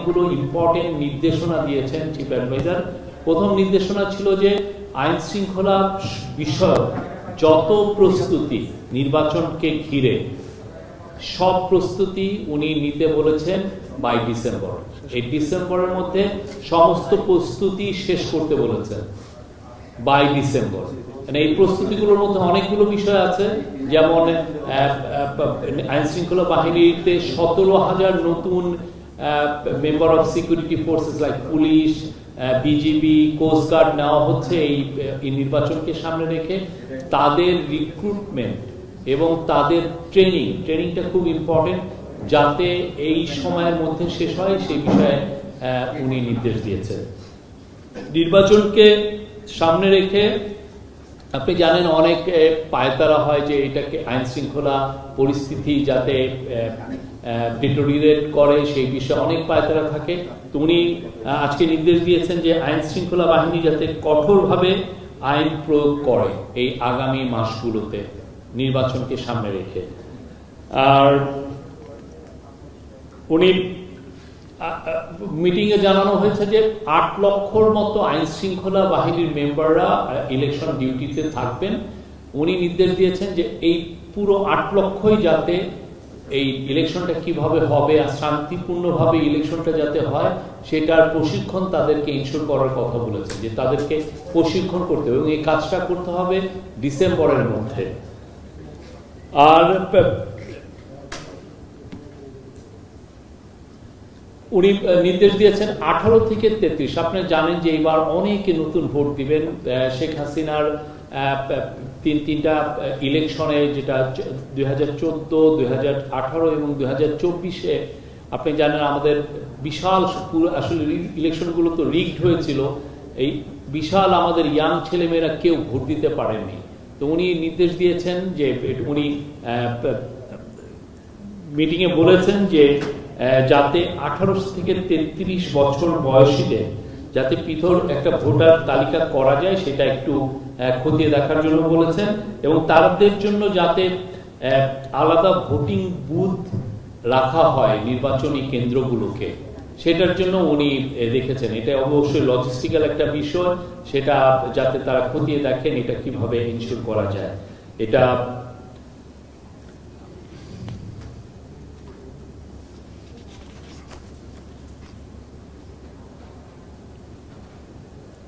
অনেকগুলো ইম্পর্টেন্ট নির্দেশনা দিয়েছেন চিফ অ্যাডভাইজার প্রথম নির্দেশনা ছিল যে আইন শৃঙ্খলা বিষয়ক যত প্রস্তুতি নির্বাচনকে ঘিরে, সব প্রস্তুতি উনি নিতে বলেছেন বাই ডিসেম্বর এই ডিসেম্বরের মধ্যে সমস্ত প্রস্তুতি শেষ করতে বলেছেন বাই ডিসেম্বর মানে এই প্রস্তুতিগুলোর মধ্যে অনেকগুলো বিষয় আছে, যেমন আইন শৃঙ্খলা বাহিনীতে সতেরো হাজার নতুন member of security forces like police BGB coast guard নেওয়া হচ্ছে এই নির্বাচনকে সামনে রেখে। তাদের রিক্রুটমেন্ট এবং তাদের ট্রেনিং ট্রেনিংটা খুব ইম্পর্টেন্ট যাতে এই সময়ের মধ্যে শেষ হয় সেই বিষয়ে উনি নির্দেশ দিয়েছেন। নির্বাচনকে সামনে রেখে আপনি জানেন অনেক পায়তারা হয় যে এটাকে আইন শৃঙ্খলা পরিস্থিতি যাতে ডিটোরিয়েট করে, সেই বিষয়ে অনেক পায়তারা থাকে। তো উনি আজকে নির্দেশ দিয়েছেন যে আইন শৃঙ্খলা বাহিনী যাতে কঠোরভাবে আইন প্রয়োগ করে এই আগামী মাসগুলোতে নির্বাচনকে সামনে রেখে। আর উনি মিটিং এ জানানো হয়েছে যে আট লক্ষর মতো আইন শৃঙ্খলা বাহিনীর মেম্বাররা ইলেকশন ডিউটিতে থাকবেন। উনি নির্দেশ দিয়েছেন যে এই পুরো আট লক্ষই যাতে এই ইলেকশনটা কীভাবে হবে আর শান্তিপূর্ণভাবে ইলেকশনটা যাতে হয়, সেটার প্রশিক্ষণ তাদেরকে ইনশোর করার কথা বলেছে যে তাদেরকে প্রশিক্ষণ করতে হবে এবং এই কাজটা করতে হবে ডিসেম্বরের মধ্যে। আর উনি নির্দেশ দিয়েছেন আঠারো থেকে তেত্রিশ। আপনি জানেন যে এবার অনেকে নতুন ভোট দিবেন শেখ হাসিনার তিন, তিনটা ইলেকশনে যেটা দুই হাজার চোদ্দ এবং দুই হাজার চব্বিশে, আপনি জানেন আমাদের বিশাল আসলে ইলেকশনগুলো তো রিগড হয়েছিল। এই বিশাল আমাদের ইয়াং ছেলেমেয়েরা কেউ ভোট দিতে পারেননি। তো উনি নির্দেশ দিয়েছেন যে, উনি মিটিংয়ে বলেছেন যে যাতে আঠারো থেকে তেত্রিশ বছর বয়সীদের যাতে পৃথক একটা ভোটার তালিকা করা যায়, সেটা একটু খতিয়ে দেখার জন্য বলেছেন এবং তাদের জন্য যাতে আলাদা ভোটিং বুথ রাখা হয় নির্বাচনী কেন্দ্রগুলোকে। সেটার জন্য উনি রেখেছেন এটা অবশ্যই লজিস্টিক্যাল একটা বিষয়। সেটা যাতে তারা খতিয়ে দেখেন এটা কীভাবে ইনশিওর করা যায়। এটা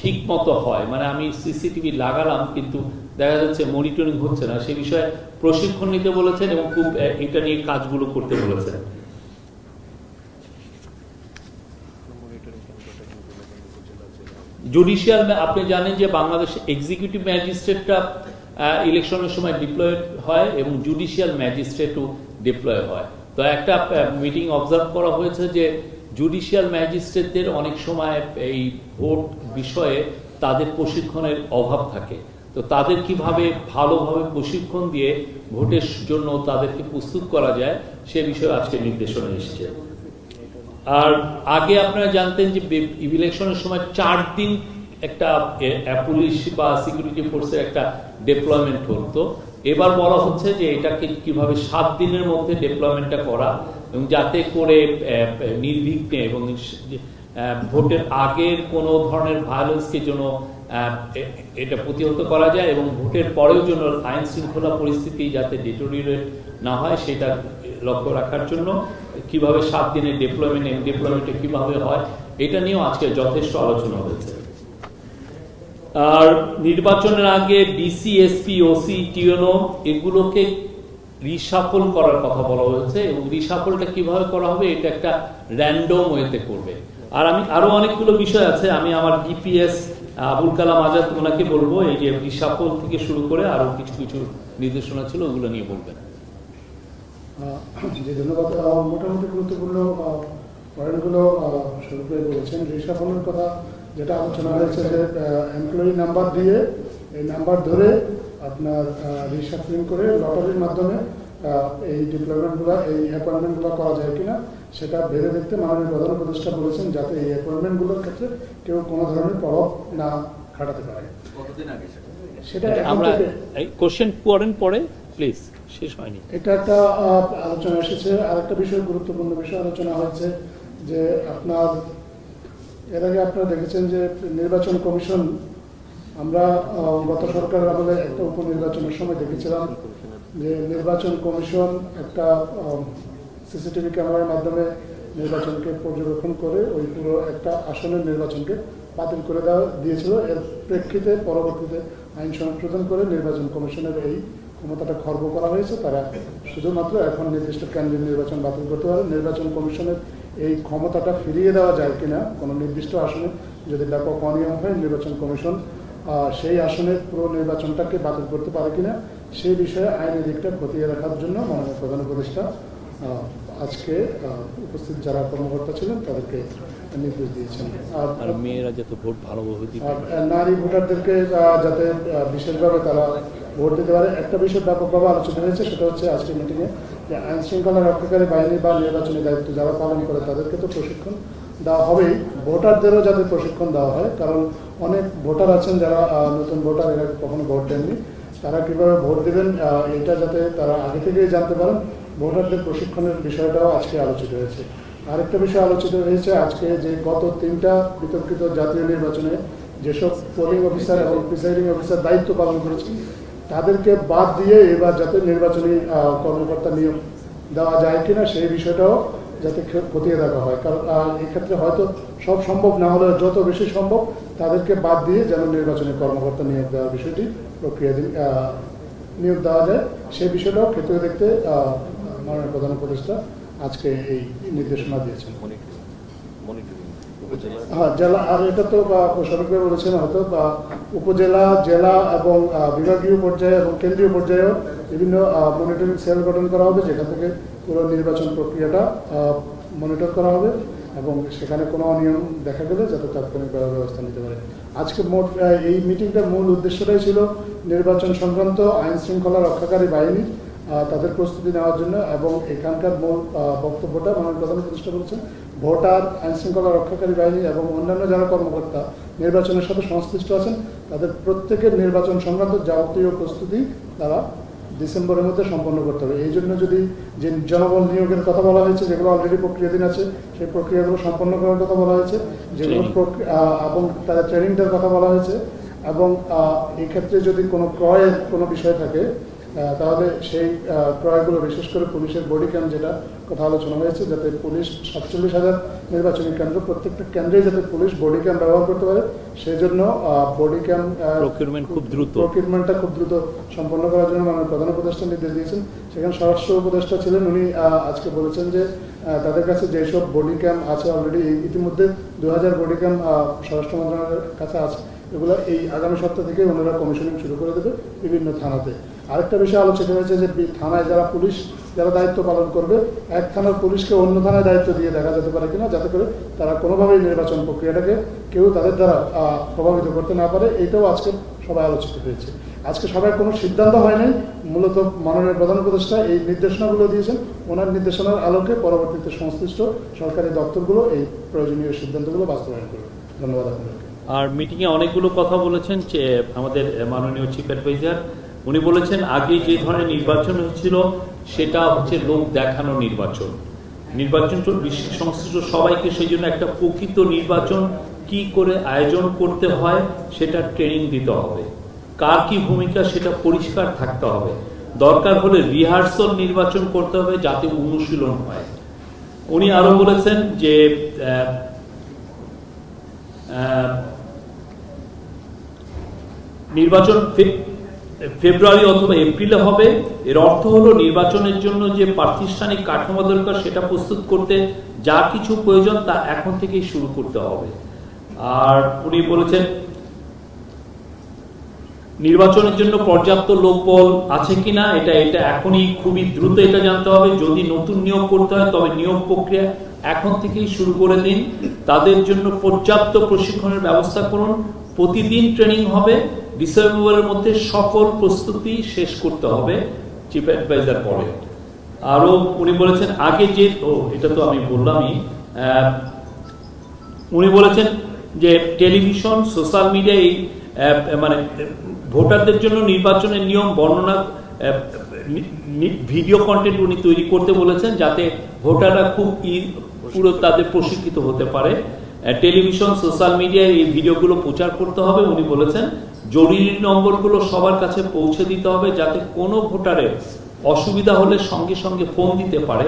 ঠিক মতো হয়। মানে আমি সিসিটিভি লাগালাম, কিন্তু দেখা যাচ্ছে মনিটরিং হচ্ছে না। সে বিষয়ে প্রশিক্ষণ নিতে বলেছেন এবং খুব এটা নিয়ে কাজগুলো করতে বলেছেন। জুডিশিয়াল আপনি জানেন যে বাংলাদেশ এক্সিকিউটিভ ম্যাজিস্ট্রেটটা ইলেকশনের সময় ডিপ্লয়েড হয় এবং জুডিশিয়াল ম্যাজিস্ট্রেটও ডিপ্লয় হয়। তো একটা মিটিং অবজার্ভ করা হয়েছে যে জুডিশিয়াল ম্যাজিস্ট্রেটদের অনেক সময় এই ভোট বিষয়ে তাদের প্রশিক্ষণের অভাব থাকে। তো তাদের কীভাবে ভালোভাবে প্রশিক্ষণ দিয়ে ভোটের জন্য তাদেরকে প্রস্তুত করা যায়, সে বিষয়ে আজকে নির্দেশনা এসেছে। আর আগে আপনারা জানতেন যে ইলেকশনের সময় চার দিন একটা পুলিশ বা সিকিউরিটি ফোর্সের একটা ডেপ্লয়মেন্ট হতো এবার বলা হচ্ছে যে এটাকে কীভাবে সাত দিনের মধ্যে ডেপ্লয়মেন্টটা করা এবং যাতে করে নির্বিঘ্নে এবং ভোটের আগের কোনো ধরনের ভায়োলেন্সকে যেন এটা প্রতিহত করা যায় এবং ভোটের পরেও যেন আইন শৃঙ্খলা পরিস্থিতি যাতে ডিটোরিয়েট না হয়, সেটা লক্ষ্য রাখার জন্য, কীভাবে সাত দিনের ডেপ্লয়মেন্ট ডেপ্লয়মেন্টে কীভাবে হয়, এটা নিয়েও আজকে যথেষ্ট আলোচনা হয়েছে। আর নির্বাচনের আগে ডিসি এসপি ওসি টিওনো এগুলোকে রিসাফল করার কথা বলা হয়েছে এবং রিসাফলটা কীভাবে করা হবে এটা একটা র্যান্ডম ওয়েতে করবে। আর আমি আরও অনেকগুলো বিষয় আছে, আমি আমার ডিপিএস আবুল কালাম আজাদ ওনাকে বলব, এই যে রিসাফল থেকে শুরু করে আরও কিছু কিছু নির্দেশনা ছিল, ওগুলো নিয়ে বলবেন। জি ধন্যবাদ মোটামুটি গুরুত্বপূর্ণ পয়েন্টগুলো শুরু করে বলেছেন। রিসাফলের কথা যেটা আলোচনা হয়েছে যে এমপ্লয়ি নাম্বার দিয়ে এই নাম্বার ধরে আপনার রিসাফলিং করে লটারির মাধ্যমে আহ, এই ডিপ্লয়মেন্টগুলো এই অ্যাপয়েন্টমেন্টগুলো করা যায় কিনা সেটা ভেবে দেখতে মাননীয় প্রধান উপদেষ্টা বলেছেন যাতে এই অ্যাপয়েন্টমেন্টগুলোর ক্ষেত্রে কেউ কোনো ধরনের প্রভাব না খাটাতে পারে। কতদিন সেটা? সেটা আমরা কোশ্চেন করেন পরে প্লিজ শেষ হয়নি। এটা একটা আলোচনা এসেছে। আরেকটা বিষয় গুরুত্বপূর্ণ বিষয় আলোচনা হয়েছে যে আপনার এর আগে আপনারা দেখেছেন যে নির্বাচন কমিশন, আমরা গত সরকারের আমলে একটা উপনির্বাচনের সময় দেখেছিলাম যে নির্বাচন কমিশন একটা সিসিটিভি ক্যামেরার মাধ্যমে নির্বাচনকে পর্যবেক্ষণ করে ওই পুরো একটা আসনের নির্বাচনকে বাতিল করে দেওয়া, দিয়েছিল। এর প্রেক্ষিতে পরবর্তীতে আইন সংশোধন করে নির্বাচন কমিশনের এই ক্ষমতাটা খর্ব করা হয়েছে। তারা শুধুমাত্র এখন নির্দিষ্ট কেন্দ্রের নির্বাচন বাতিল করতে পারে। নির্বাচন কমিশনের এই ক্ষমতাটা ফিরিয়ে দেওয়া যায় কিনা কোনো নির্দিষ্ট আসনে যদি ব্যাপক অনিয়ম হয় নির্বাচন কমিশন সেই আসনের পুরো নির্বাচনটাকে বাতিল করতে পারে কিনা সেই বিষয়ে আইনি দিকটা খতিয়ে রাখার জন্য মাননীয় প্রধান উপদেষ্টা আজকে উপস্থিত যারা কর্মকর্তা ছিলেন তাদেরকে নির্দেশ দিয়েছেন। আর মেয়েরা যাতে ভোট ভালোভাবে নারী ভোটারদেরকে যাতে বিশেষভাবে তারা ভোট দিতে পারে। একটা বিষয় ব্যাপকভাবে আলোচনা হয়েছে সেটা হচ্ছে আজকের মিটিংয়ে আইন শৃঙ্খলা রক্ষাকারী বাহিনী বা নির্বাচনী দায়িত্ব যারা পালন করে তাদেরকে তো প্রশিক্ষণ দেওয়া হবেই। ভোটারদেরও যাতে প্রশিক্ষণ দেওয়া হয়, কারণ অনেক ভোটার আছেন যারা নতুন ভোটার, এরা কখনো ভোট দেননি। তারা কীভাবে ভোট দেবেন এটা যাতে তারা আগে থেকেই জানতে পারেন। ভোটারদের প্রশিক্ষণের বিষয়টাও আজকে আলোচিত হয়েছে। আরেকটা বিষয় আলোচিত হয়েছে, আজকে যে গত তিনটা বিতর্কিত জাতীয় নির্বাচনে যেসব পোলিং অফিসার এবং প্রিসাইডিং অফিসার দায়িত্ব পালন করেছেন তাদেরকে বাদ দিয়ে এবার যাতে নির্বাচনী কর্মকর্তা নিয়োগ দেওয়া যায় কিনা সেই বিষয়টাও যাতে খতিয়ে দেখা হয়। কারণ এক্ষেত্রে হয়তো সব সম্ভব না হলেও যত বেশি সম্ভব তাদেরকে বাদ দিয়ে যেন নির্বাচনী কর্মকর্তা নিয়োগ দেওয়ার বিষয়টি প্রক্রিয়াধীন নিয়োগ দেওয়া যায়। সেই বিষয়টাও ক্ষেত্রে দেখতে মাননীয় প্রধান উপদেষ্টা আজকে এই নির্দেশনা দিয়েছেন। মনিটরিং। হ্যাঁ এবং পর্যায়ে এবং কেন্দ্রীয় পর্যায়েও বিভিন্ন সেল গঠন করা হবে, যেখান থেকে নির্বাচন প্রক্রিয়াটা মনিটর করা হবে এবং সেখানে কোনো অনিয়ম দেখা গেলে যাতে তাৎক্ষণিকভাবে ব্যবস্থা নিতে পারে। আজকে মোট এই মিটিংটার মূল উদ্দেশ্যটাই ছিল নির্বাচন সংক্রান্ত আইন শৃঙ্খলা রক্ষাকারী বাহিনী তাদের প্রস্তুতি নেওয়ার জন্য এবং এখানকার মূল বক্তব্যটা মাননীয় প্রধান উপদেষ্টা বলছেন ভোটার আইন শৃঙ্খলা রক্ষাকারী বাহিনী এবং অন্যান্য যারা কর্মকর্তা নির্বাচনের সাথে সংশ্লিষ্ট আছেন তাদের প্রত্যেকের নির্বাচন সংক্রান্ত যাবতীয় প্রস্তুতি তারা ডিসেম্বরের মধ্যে সম্পন্ন করতে হবে। এই জন্য যদি যে জনবল নিয়োগের কথা বলা হয়েছে যেগুলো অলরেডি প্রক্রিয়াধীন আছে সেই প্রক্রিয়াগুলো সম্পন্ন করার কথা বলা হয়েছে যেগুলো এবং তাদের ট্রেনিংটার কথা বলা হয়েছে এবং এই ক্ষেত্রে যদি কোনো ক্রয়ের কোনো বিষয় থাকে তাহলে সেই ক্রয়গুলো বিশেষ করে পুলিশের বডি ক্যাম্প যেটা কথা আলোচনা হয়েছে যাতে পুলিশ সাতচল্লিশ হাজার নির্বাচনী কেন্দ্র প্রত্যেকটা কেন্দ্রে যাতে পুলিশ বডি ক্যাম্প ব্যবহার করতে পারে সেই জন্য বডি ক্যাম্প Procurement খুব দ্রুত। প্রকিউরমেন্টটা খুব দ্রুত সম্পন্ন করার জন্য মাননীয় প্রধান উপদেষ্টা নির্দেশ দিয়েছেন। সেখানে স্বরাষ্ট্র উপদেষ্টা ছিলেন উনি আহ, আজকে বলেছেন যে তাদের কাছে যেসব বডি ক্যাম্প আছে অলরেডি ইতিমধ্যে দু হাজার বডি ক্যাম্প স্বরাষ্ট্র মন্ত্রণালয়ের কাছে আছে। এগুলো এই আগামী সপ্তাহ থেকে ওনারা কমিশনিং শুরু করে দেবে বিভিন্ন থানাতে। আরেকটা বিষয় আলোচিত হয়েছে যে থানায় যারা পুলিশ, যারা দায়িত্ব পালন করবে, এক থানার পুলিশকে অন্য থানায় দায়িত্ব দিয়ে দেখা যেতে পারে কিনা, যাতে করে তারা কোনোভাবেই নির্বাচন প্রক্রিয়াটাকে কেউ তাদের দ্বারা প্রভাবিত করতে না পারে, এটাও আজকে সবাই আলোচিত হয়েছে। আজকে সবাই কোনো সিদ্ধান্ত হয় নাই মূলত মাননীয় প্রধান উপদেষ্টা এই নির্দেশনাগুলো দিয়েছেন। ওনার নির্দেশনার আলোকে পরবর্তীতে সংশ্লিষ্ট সরকারি দপ্তরগুলো এই প্রয়োজনীয় সিদ্ধান্তগুলো বাস্তবায়ন করবে। ধন্যবাদ আপনাদেরকে আর মিটিংয়ে অনেকগুলো কথা বলেছেন যে আমাদের মাননীয় চিফ অ্যাডভাইজার উনি বলেছেন, আগে যে ধরনের নির্বাচন হচ্ছিল সেটা হচ্ছে লোক দেখানো নির্বাচন। নির্বাচন তো বিশ্ব সংশ্লিষ্ট সবাইকে সেই জন্য একটা প্রকৃত নির্বাচন কি করে আয়োজন করতে হয়, সেটা ট্রেনিং দিতে হবে। কার কি ভূমিকা, সেটা পরিষ্কার থাকতে হবে। দরকার হলে রিহার্সাল নির্বাচন করতে হবে, যাতে অনুশীলন হয়। উনি আরও বলেছেন যে নির্বাচন ফেব্রুয়ারি অথবা এপ্রিলে হবে। এর অর্থ হলো নির্বাচনের জন্য যে প্রাতিষ্ঠানিক কাঠামো দরকার, সেটা প্রস্তুত করতে যা কিছু প্রয়োজন তা এখন থেকেই শুরু করতে হবে। আর উনি বলেছেন, নির্বাচনের জন্য পর্যাপ্ত লোকবল আছে কিনা, এটা এটা এখনই খুবই দ্রুত এটা জানতে হবে। যদি নতুন নিয়োগ করতে হয়, তবে নিয়োগ প্রক্রিয়া এখন থেকেই শুরু করে দিন। তাদের জন্য পর্যাপ্ত প্রশিক্ষণের ব্যবস্থা করুন। প্রতিদিন ট্রেনিং হবে। ডিসেম্বরের মধ্যে সকল প্রস্তুতি শেষ করতে হবে চিফ অ্যাডভাইজার বলে আরও উনি বলেছেন, আগে যে, ও, এটা তো আমি বললামই উনি বলেছেন যে টেলিভিশন, সোশ্যাল মিডিয়ায় মানে ভোটারদের জন্য নির্বাচনের নিয়ম, বর্ণনা ভিডিও কন্টেন্ট উনি তৈরি করতে বলেছেন যাতে ভোটাররা খুব পুরো তাদের প্রশিক্ষিত হতে পারে। টেলিভিশন, সোশ্যাল মিডিয়ায় এই ভিডিওগুলো প্রচার করতে হবে। উনি বলেছেন, জরুরি নম্বরগুলো সবার কাছে পৌঁছে দিতে হবে যাতে কোনো ভোটারের অসুবিধা হলে সঙ্গে সঙ্গে ফোন দিতে পারে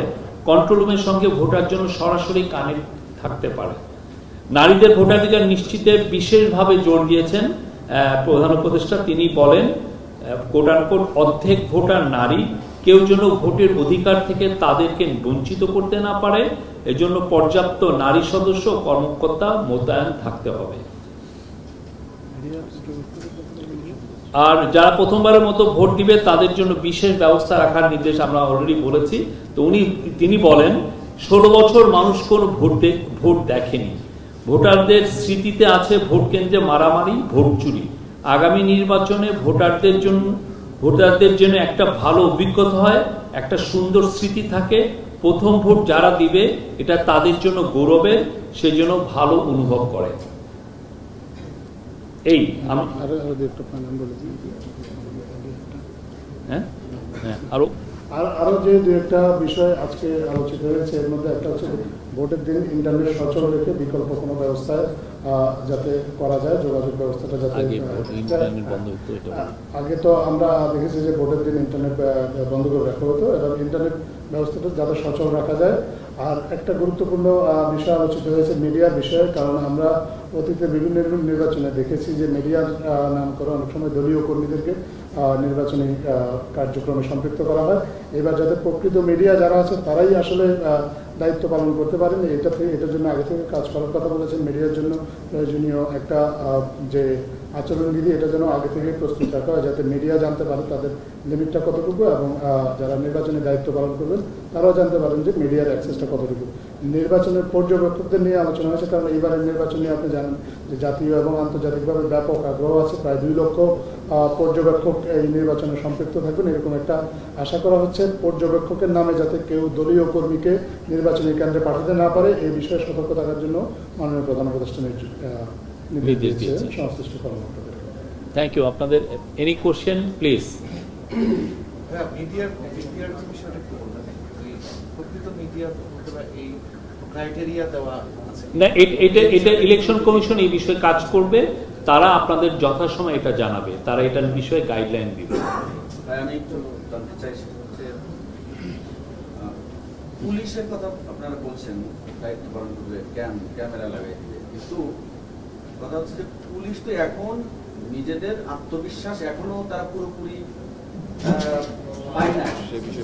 কন্ট্রোল রুমের সঙ্গে ভোটার জন্য সরাসরি কানেক্ট থাকতে পারে। নারীদের ভোটাধিকার নিশ্চিতে বিশেষভাবে জোর দিয়েছেন প্রধান উপদেষ্টা। তিনি বলেন কোটানকোট অর্ধেক ভোটার নারী কেউ যেন ভোটের অধিকার থেকে তাদেরকে বঞ্চিত করতে না পারে, এজন্য পর্যাপ্ত নারী সদস্য, কর্মকর্তা মোতায়েন থাকতে হবে। আর যারা প্রথমবারের মতো ভোট দিবে, তাদের জন্য বিশেষ ব্যবস্থা রাখার নির্দেশ আমরা অলরেডি বলেছি। তো উনি, তিনি বলেন, ষোলো বছর মানুষ কোনো ভোট ভোট দেখেনি। ভোটারদের স্মৃতিতে আছে ভোট কেন্দ্রে মারামারি, ভোট চুরি। আগামী নির্বাচনে ভোটারদের জন্য ভোটারদের জন্য একটা ভালো অভিজ্ঞতা হয় একটা সুন্দর স্মৃতি থাকে। প্রথম ভোট যারা দিবে এটা তাদের জন্য গৌরবের সেজন্য ভালো অনুভব করে। এই। হ্যাঁ? হ্যাঁ আরও। আর আরও যে দু একটা বিষয় আজকে আলোচিত হয়েছে এর মধ্যে একটা হচ্ছে ভোটের দিন ইন্টারনেট সচল রেখে বিকল্প কোনো ব্যবস্থায় যাতে করা যায় যোগাযোগ ব্যবস্থাটা যাতে আগে তো আমরা দেখেছি যে ভোটের দিন ইন্টারনেট বন্ধ করে রাখা হতো এবং ইন্টারনেট ব্যবস্থাটা যাতে সচল রাখা যায়। আর একটা গুরুত্বপূর্ণ বিষয় আলোচিত হয়েছে মিডিয়ার বিষয়ে কারণ আমরা অতীতে বিভিন্ন বিভিন্ন নির্বাচনে দেখেছি যে মিডিয়ার নাম করে অনেক সময় দলীয় কর্মীদেরকে আহ, নির্বাচনী কার্যক্রমে সম্পৃক্ত করা হয়। এবার যাতে প্রকৃত মিডিয়া যারা আছে তারাই আসলে আহ, দায়িত্ব পালন করতে পারেন। এটা থেকে, এটার জন্য আগে থেকে কাজ করার কথা বলেছেন। মিডিয়ার জন্য প্রয়োজনীয় একটা যে আচরণবিধি, এটা যেন আগে থেকে প্রস্তুত রাখা হয়, যাতে মিডিয়া জানতে পারে তাদের লিমিটটা কতটুকু এবং যারা নির্বাচনে দায়িত্ব পালন করবেন, তারাও জানতে পারেন যে মিডিয়ার অ্যাক্সেসটা কতটুকু। নির্বাচনের পর্যবেক্ষকদের নিয়ে আলোচনা হয়েছে কারণ এইবারের নির্বাচন নিয়ে আপনি জানেন যে জাতীয় এবং আন্তর্জাতিকভাবে ব্যাপক আগ্রহ আছে প্রায় দুই লক্ষ পর্যবেক্ষক এই নির্বাচনে সম্পৃক্ত থাকবেন এরকম একটা আশা করা হচ্ছে। পর্যবেক্ষকের নামে যাতে কেউ দলীয় কর্মীকে নির্বাচনী কেন্দ্রে পাঠাতে না পারে এই বিষয়ে সতর্ক থাকার জন্য মাননীয় প্রধান উপদেষ্টা নির্দেশ দিয়েছেন। সংশ্লিষ্ট কর্মকর্তাদের। থ্যাংক ইউ আপনাদের এনি কোশ্চেন প্লিজ হ্যাঁ মিডিয়ার মিডিয়ার বিষয়টা একটু এই প্রকৃত মিডিয়া ক্রাইটেরিয়া দেওয়া আছে। না এটা এটা ইলেকশন কমিশন এই বিষয়ে কাজ করবে তারা আপনাদের যথাসময় এটা জানাবে তারা এটার বিষয়ে গাইডলাইন দিবে। আমি একটু জানতে পুলিশের কথা আপনারা বলছেন দায়িত্ব পালন করবে ক্যাম ক্যামেরা লাগাই দিবে কিন্তু কথা হচ্ছে যে পুলিশ তো এখন নিজেদের আত্মবিশ্বাস এখনও তারা পুরোপুরি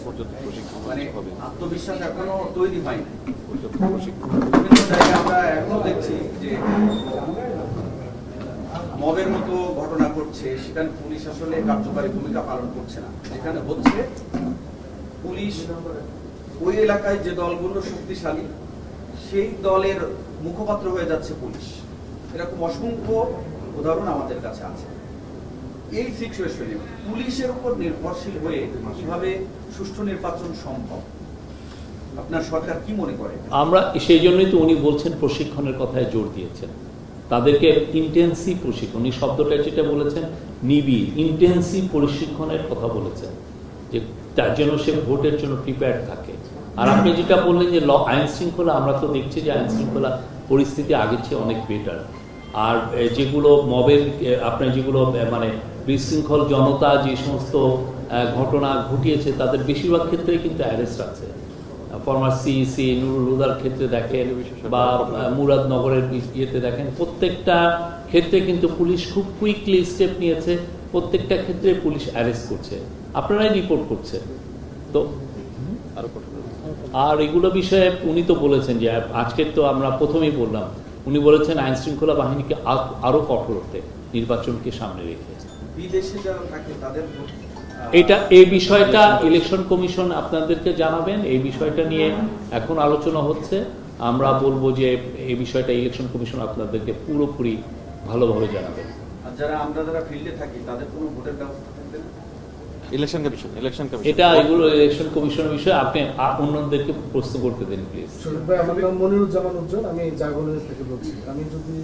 পর্যাপ্ত প্রশিক্ষণ হবে আত্মবিশ্বাস এখনও তৈরি হয় না। আমরা এখনও দেখছি যে মবের মতো ঘটনা ঘটছে, সেখানে পুলিশ আসলে কার্যকারী ভূমিকা পালন করছে না। যেখানে হচ্ছে, পুলিশ ওই এলাকায় যে দলগুলো শক্তিশালী, সেই দলের মুখপাত্র হয়ে যাচ্ছে পুলিশ। এরকম অসংখ্য উদাহরণ আমাদের কাছে আছে। এই সিচুয়েশনে পুলিশের উপর নির্ভরশীল হয়ে কীভাবে সুষ্ঠু নির্বাচন সম্ভব? আপনার সরকার কি মনে করে? আমরা সেই জন্যই তো উনি বলছেন প্রশিক্ষণের কথায় জোর দিয়েছেন। তাদেরকে ইন্টেন্সিভ প্রশিক্ষণ এই শব্দটা যেটা বলেছেন, নিবিড় ইন্টেন্সিভ প্রশিক্ষণের কথা বলেছেন। যে তার জন্য সে ভোটের জন্য প্রিপেয়ার থাকে। আর আপনি যেটা বললেন যে আইন শৃঙ্খলা, আমরা তো দেখছি যে আইন শৃঙ্খলা পরিস্থিতি আগের চেয়ে অনেক বেটার আর যেগুলো মবের আপনার যেগুলো মানে বিশৃঙ্খল জনতা যে সমস্ত ঘটনা ঘটিয়েছে তাদের বেশিরভাগ ক্ষেত্রেই কিন্তু অ্যারেস্ট আছে। ফরমার সিইসি নুরুল হুদার ক্ষেত্রে দেখেন বা মুরাদনগরের ইয়েতে দেখেন প্রত্যেকটা ক্ষেত্রে কিন্তু পুলিশ খুব কুইকলি স্টেপ নিয়েছে প্রত্যেকটা ক্ষেত্রে পুলিশ অ্যারেস্ট করছে। আপনারাই রিপোর্ট করছেন। তো আর এগুলো বিষয়ে উনি তো বলেছেন যে আজকের তো আমরা প্রথমেই বললাম উনি বলেছেন আইন শৃঙ্খলা বাহিনীকে আ- আরও কঠোর হতে নির্বাচনকে সামনে রেখে বিদেশে যারা থাকে তাদের এটা এই বিষয়টা ইলেকশন কমিশন আপনাদেরকে জানাবেন। এই বিষয়টা নিয়ে এখন আলোচনা হচ্ছে। আমরা বলব যে এই বিষয়টা ইলেকশন কমিশন আপনাদেরকে পুরোপুরি ভালোভাবে জানাবেন। যারা আমরা যারা ফিল্ডে থাকি তাদের কোনো ভোটের ব্যবস্থা থাকবে না? Election commission election commission. এটা এগুলো ইলেকশন কমিশনের বিষয়ে। আপনি অন্যদেরকে প্রশ্ন করতে দিন প্লিজ। আমার নাম মনিরুজ্জামান উজ্জ্বল। আমি জাগরণের থেকে বলছি। আমি যদি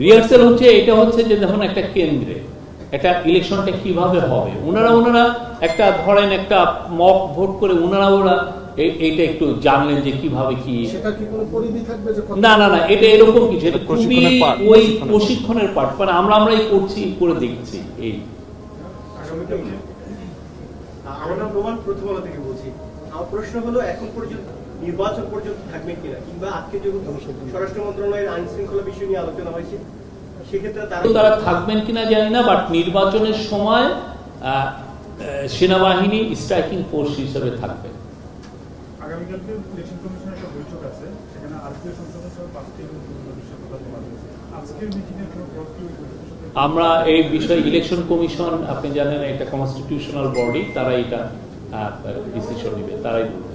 রিহার্সাল হচ্ছে এটা হচ্ছে যে দেখুন একটা কেন্দ্রে একটা ইলেকশনটা কীভাবে হবে? ওনারা ওনারা একটা ধরেন একটা মক ভোট করে ওনারা ওরা এইটা একটু জানলেন যে কীভাবে কি সেটা কি কোনো পরিধি থাকবে যে কত- না না না এটা এরকম কিছু খুবই ওই প্রশিক্ষণের পার্ট মানে আমরা আমরাই করছি করে দেখছি এই। আমার নাম রোমান প্রথম থেকে বলছি। আমার প্রশ্ন হলো এখন পর্যন্ত নির্বাচন পর্যন্ত থাকবে কিনা? কিংবা আজকে যেহেতু স্বরাষ্ট্র মন্ত্রণালয়ের আইন শৃঙ্খলা বিষয় নিয়ে আলোচনা হয়েছে তারা থাকবেন কিনা জানি না বাট নির্বাচনের সময় সেনাবাহিনী স্ট্রাইকিং ফোর্স হিসেবে থাকবে। আগামীকালকে ইলেকশন কমিশনের একটা বৈঠক আছে সেখানে আরপিও সংসদের পাঁচটি কোনো আমরা এই বিষয়ে ইলেকশন কমিশন আপনি জানেন এটা কনস্টিটিউশনাল বডি তারা এটা ডিসিশন নেবে তারাই বলবে।